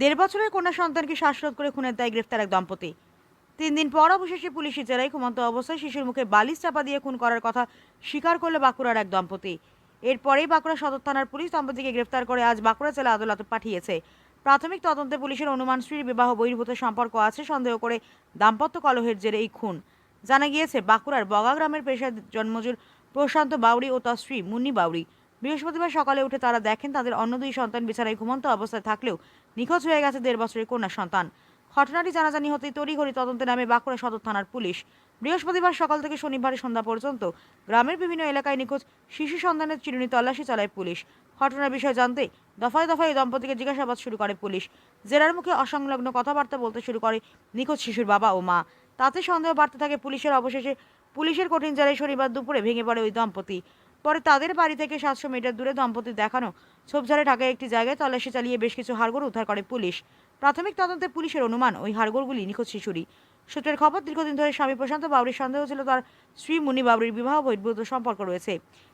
দেড় বছরের কন্যা সন্তানকে শ্বাসরোধ করে খুনের দায় গ্রেফতার এক দম্পতি। তিন দিন পর অবশেষে পুলিশি জেলায় ঘুমন্ত অবস্থায় শিশুর মুখে বালিশ চাপা দিয়ে খুন করার কথা স্বীকার করল বাঁকুড়ার এক দম্পতি। এরপরেই বাঁকুড়া সদর থানার পুলিশ দম্পতিকে গ্রেফতার করে আজ বাঁকুড়া জেলা আদালতে পাঠিয়েছে। প্রাথমিক তদন্তে পুলিশের অনুমান স্ত্রীর বিবাহ বহির্ভূত সম্পর্ক আছে সন্দেহ করে দাম্পত্য কলহের জেরে এই খুন। জানা গিয়েছে, বাঁকুড়ার বগা গ্রামের পেশায় জন্মজুর প্রশান্ত বাউরি ও তার স্ত্রী মুন্নি বাউরি বৃহস্পতিবার সকালে উঠে তারা দেখেন তাদের অন্য দুই সন্তান বিছানায় ঘুমন্ত অবস্থায় থাকলেও নিখোঁজ হয়ে গেছে দেড় বছরের কন্যা সন্তান। ঘটনাটি জানাজানি হতেই তড়িঘড়ি তদন্তে নামে বাঁকুড়া সদর থানার পুলিশ। বৃহস্পতিবার সকাল থেকে শনিবার সন্ধ্যা পর্যন্ত গ্রামের বিভিন্ন এলাকায় নিখোঁজ শিশু সন্তানের চিরুনি তল্লাশি চালায় পুলিশ। ঘটনার বিষয়ে জানতে দফায় দফায় এই দম্পতিকে জিজ্ঞাসাবাদ শুরু করে পুলিশ। জেরার মুখে অসংলগ্ন কথাবার্তা বলতে শুরু করে নিখোঁজ শিশুর বাবা ও মা। তাতে সন্দেহ বাড়তে থাকে পুলিশের অবশেষে পুলিশের কঠিন জেরায় শনিবার দুপুরে ভেঙে পড়ে ওই দম্পতি। পরে তাদের বাড়ি থেকে সাতশো মিটার দূরে দম্পতি দেখানো ছোপঝাড়ে ঢাকায় একটি জায়গায় তল্লাশি চালিয়ে বেশ কিছু হাড়গোড় উদ্ধার করে পুলিশ। প্রাথমিক তদন্তে পুলিশের অনুমান, ওই হাড়গোড়গুলি নিখোঁজ শিশুরই। সূত্রের খবর, দীর্ঘদিন ধরে স্বামী প্রশান্ত বাবরির সন্দেহ ছিল তার স্ত্রী মুনি বাবরির বিবাহ বহির্ভূত সম্পর্ক রয়েছে।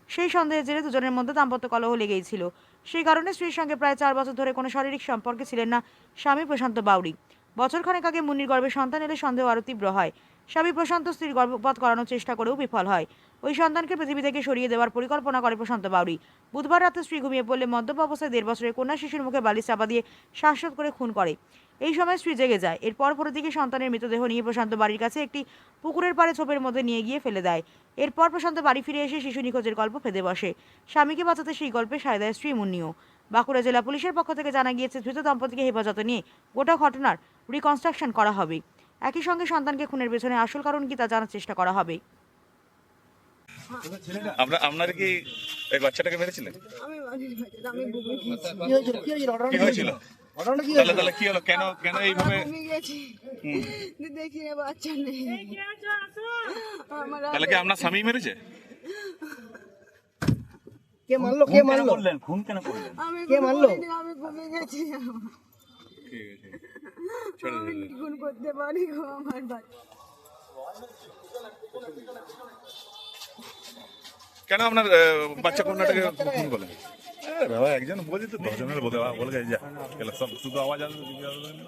সেই সন্দেহের জেরে দুজনের মধ্যে দাম্পত্য কলহ লেগেই ছিল। সেই কারণে স্ত্রীর সঙ্গে প্রায় চার বছর ধরে কোনো শারীরিক সম্পর্কে ছিলেন না স্বামী প্রশান্ত বাউরি বছরখানেক আগে মুন্নির গর্ভে সন্তান এলে সন্দেহ আরও তীব্র হয়। স্বামী প্রশান্ত স্ত্রীর গর্ভপাত করানোর চেষ্টা করেও বিফল হয়। ওই সন্তানকে পৃথিবী থেকে সরিয়ে দেওয়ার পরিকল্পনা করে প্রশান্ত বাউরি। বুধবার রাতে স্ত্রী ঘুমিয়ে পড়লে মদ্যপ অবস্থায় দেড় বছরের কন্যা শিশুর মুখে বালি চাপা দিয়ে শ্বাসরোধ করে খুন করে। এই সময় স্ত্রী জেগে যায়। এরপর পরের দিকে সন্তানের মৃতদেহ নিয়ে প্রশান্ত বাড়ির কাছে একটি পুকুরের পাড়ে ছোপের মধ্যে নিয়ে গিয়ে ফেলে দেয়। এরপর প্রশান্ত বাড়ি ফিরে এসে শিশু নিখোঁজের গল্প ফেঁদে বসে। স্বামীকে বাঁচাতে সেই গল্পে সায় দেয় স্ত্রী মুন্নিও। বাঁকুড়া জেলা পুলিশের পক্ষ থেকে জানা গিয়েছে, ধৃত দম্পতিকে হেফাজতে নিয়ে গোটা ঘটনার রিকনস্ট্রাকশন করা হবে। একই সঙ্গে সন্তানকে খুনের পেছনে আসল কারণ কি তা জানার চেষ্টা করা হবে। আপনার স্বামী মেরেছে? কে মারলো কে মারলো? করলেন? খুন কেন করলেন? আমি কে মারলো? আমি ঘুমিয়ে গেছি। ঠিক আছে আমি করে করতে পারি গো আমার বাচ্চা কেন আপনার বাচ্চা কন্যাটাকে খুন করলেন? আরে বাবা একজন বলছি তো দশজনের বলে বলে গেছে যা। গেলে সব শুধু আওয়াজ আসবে দিদি আসবে না।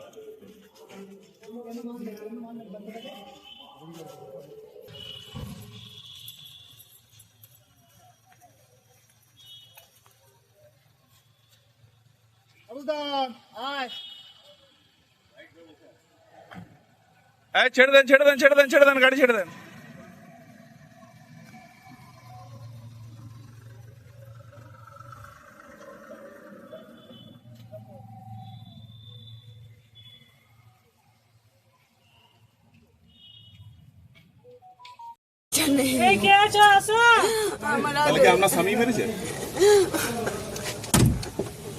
এই ছেড়ে দেন ছেড়ে দেন ছেড়ে দেন ছেড়ে দেন গাড়ি ছেড়ে দেন। আমার আপনার স্বামী মেরেছে?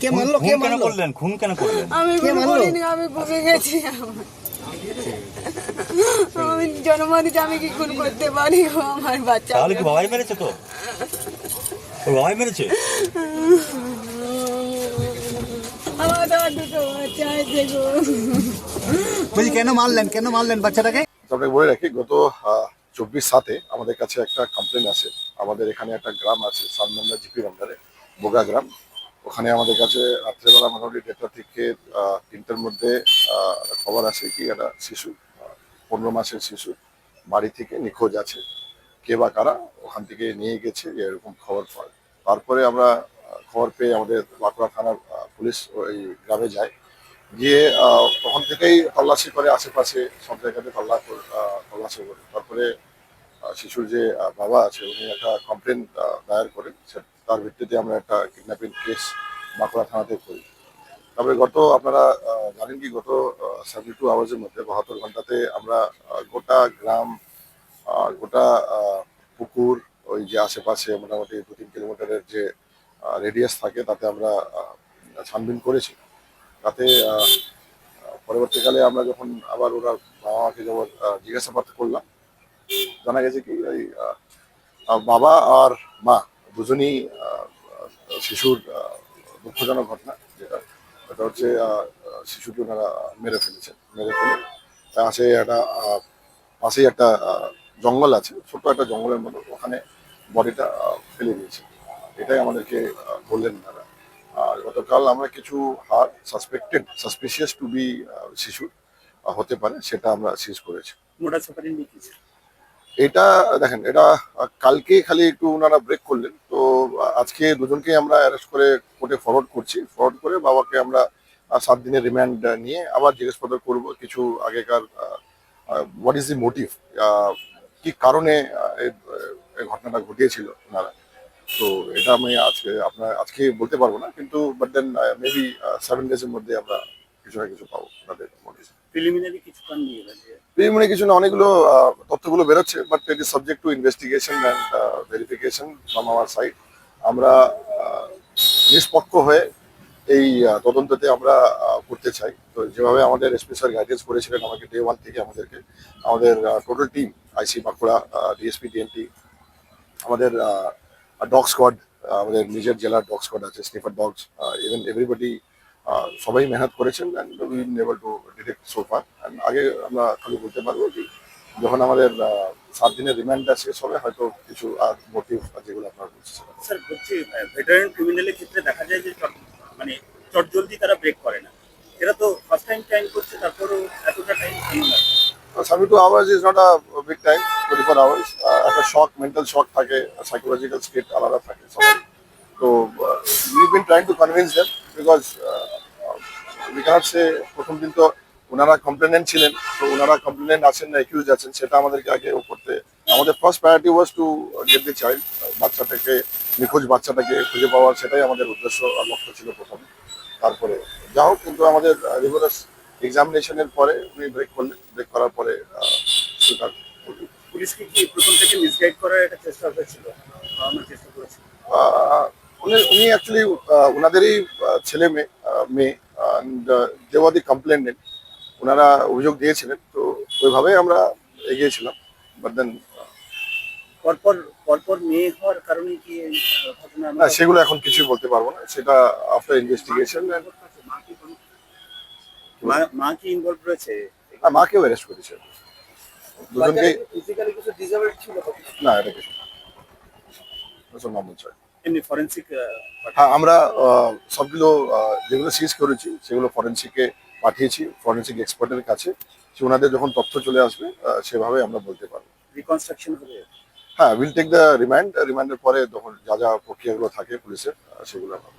কে মারলো কে কেন করলেন? খুন কেন করলেন? আমি করিনি আমি গেছি আমি আমি কি খুন করতে পারি আমার বাচ্চা? তাহলে কি বাবাই মেরেছে তো? বাবাই মেরেছে? আমার তো দুটো বাচ্চা আছে গো। বলছি কেন মারলেন? কেন মারলেন বাচ্চাটাকে? আপনাকে বলে রাখি গত চব্বিশ সাতে আমাদের কাছে একটা কমপ্লেন আছে। আমাদের এখানে একটা গ্রাম আছে সানমন্দা জিপির আন্ডারে বোগা গ্রাম। ওখানে আমাদের কাছে রাত্রেবেলা মোটামুটি দেড়টা থেকে তিনটার মধ্যে খবর আসে কি একটা শিশু পনেরো মাসের শিশু বাড়ি থেকে নিখোঁজ আছে। কে বা কারা ওখান থেকে নিয়ে গেছে, এরকম খবর পায়। তারপরে আমরা খবর পেয়ে আমাদের বাঁকুড়া থানার পুলিশ ওই গ্রামে যায়। গিয়ে তখন থেকেই তল্লাশি করে আশেপাশে, সব জায়গাতে তল্লা তল্লাশি করে। তারপরে শিশুর যে বাবা আছে, উনি একটা কমপ্লেন দায়ের করেন। তার ভিত্তিতে আমরা একটা কিডন্যাপিং কেস বাঁকুড়া থানাতে করি। তারপরে গত আপনারা জানেন কি, গত সেভেন্টি টু আওয়ার্সের মধ্যে বাহাত্তর ঘন্টাতে আমরা গোটা গ্রাম গোটা পুকুর, ওই যে আশেপাশে মোটামুটি দু তিন কিলোমিটারের যে রেডিয়াস থাকে, তাতে আমরা ছানবিন করেছি। তাতে পরবর্তীকালে আমরা যখন আবার ওরা বাবা মাকে যখন জিজ্ঞাসাবাদ করলাম, জানা গেছে কি, ওই বাবা আর মা দুজনই শিশুর দুঃখজনক ঘটনা যেটা। এটা হচ্ছে শিশুকে ওনারা মেরে ফেলেছেন মেরে ফেলে। পাশে একটা পাশেই একটা জঙ্গল আছে ছোট্ট একটা জঙ্গলের মতো ওখানে বডিটা ফেলে দিয়েছে। এটাই আমাদেরকে বললেন তারা আর গতকাল আমরা কিছু হার সাসপেক্টেড সাসপিশিয়াস টু বি শিশু আহ, হতে পারে সেটা আমরা সিজ করেছি। মোটা এটা দেখেন এটা কালকে খালি একটু ওনারা ব্রেক করলেন। তো আজকে দুজনকে আমরা অ্যারেস্ট করে কোর্টে ফরওয়ার্ড করছি। ফরওয়ার্ড করে বাবাকে আমরা সাত দিনের রিমান্ড নিয়ে আবার জিজ্ঞাসাবাদ করব কিছু আগেকার হোয়াট ইজ দি মোটিভ কি কারণে এই- ঘটনাটা ঘটিয়েছিল ওনারা তো এটা আমি আজকে আপনার আজকে বলতে পারব না কিন্তু বাট দেন মেবি সেভেন ডেজের মধ্যে আমরা কিছু না কিছু পাবো ওনাদের মোটিভ প্রিলিমিনারি কিছু প্রিলিমিনারি কিছু না অনেকগুলো তথ্যগুলো বেরোচ্ছে but it is subject to investigation and verification from our side আমরা আহ, নিষ্পক্ষ হয়ে এই আহ, তদন্ততে আমরা করতে চাই। তো যেভাবে আমাদের এসপি স্যার গাইডেন্স করেছিলেন আমাকে ডে ওয়ান থেকে আমাদেরকে আমাদের total team IC Bankura DSP DNT আমাদের ডগ স্কোয়াড আমাদের নিজের জেলার ডগ স্কোয়াড আছে স্নিফার ডগস ইভেন এভরিবডি সবাই মেহনত করেছেন and we able to detect so far and আগে আমরা খালি বলতে পারব কি যখন আমাদের সাত দিনের রিমান্ডটা শেষ হবে হয়তো কিছু আর মোটিভ যেগুলো আপনার বলছেন স্যার বলছি ভেটারেন ক্রিমিনালের ক্ষেত্রে দেখা যায় যে মানে চট জলদি তারা ব্রেক করে না। এরা তো ফার্স্ট টাইম টাইম করছে তারপরেও এতটা টাইম কেন লাগে two hours is not a big time twenty four hours একটা শক মেন্টাল শক থাকে সাইকোলজিক্যাল স্টেট আলাদা থাকে সবাই তো we been trying to convince them because we can't say প্রথম দিন তো ওনারা কমপ্লেনেন্ট ছিলেন তো ওনারা কমপ্লেনেন্ট আছেন না একিউজ আছেন সেটা আমাদেরকে আগে ও করতে আমাদের first priority was to get the child বাচ্চাটাকে নিখোঁজ বাচ্চাটাকে খুঁজে পাওয়ার সেটাই আমাদের উদ্দেশ্য আর লক্ষ্য ছিল প্রথমে। তারপরে যা হোক কিন্তু আমাদের রিভারাস এক্সামিনেশনের পরে উনি ব্রেক করলেন ব্রেক করার পরে স্বীকার পুলিশকে কি প্রথম থেকে মিসগাইড করার একটা চেষ্টা হয়েছিল? চেষ্টা করেছি? উনি উনি অ্যাকচুয়ালি ওনাদেরই ছেলে মেয়ে মেয়ে দেওয়াদি কমপ্লেন্ট ওনারা অভিযোগ দিয়েছিলেন তো ওইভাবেই আমরা এগিয়েছিলাম বাট দেন পরপর পরপর মেয়ে হওয়ার কারণে কি না সেগুলো এখন কিছুই বলতে পারব না সেটা আফটার ইনভেস্টিগেশন মা মা কি ইনভলভ রয়েছে? মাকেও অ্যারেস্ট করেছে। দুজনকে ফিজিক্যালি কিছু ডিসেবল ছিল না এটা কিছু নর্মাল চাই। এমনি ফরেন্সিক হ্যাঁ আমরা সবগুলো যেগুলো সিজ করেছি সেগুলো ফরেন্সিকে পাঠিয়েছি ফরেন্সিক এক্সপার্টের কাছে সে ওনাদের যখন তথ্য চলে আসবে সেভাবে আমরা বলতে পারব। রিকনস্ট্রাকশন হবে? হ্যাঁ উইল টেক দ্য রিমান্ড রিমান্ডের পরে তখন যা যা প্রক্রিয়াগুলো থাকে পুলিশের সেগুলো আমরা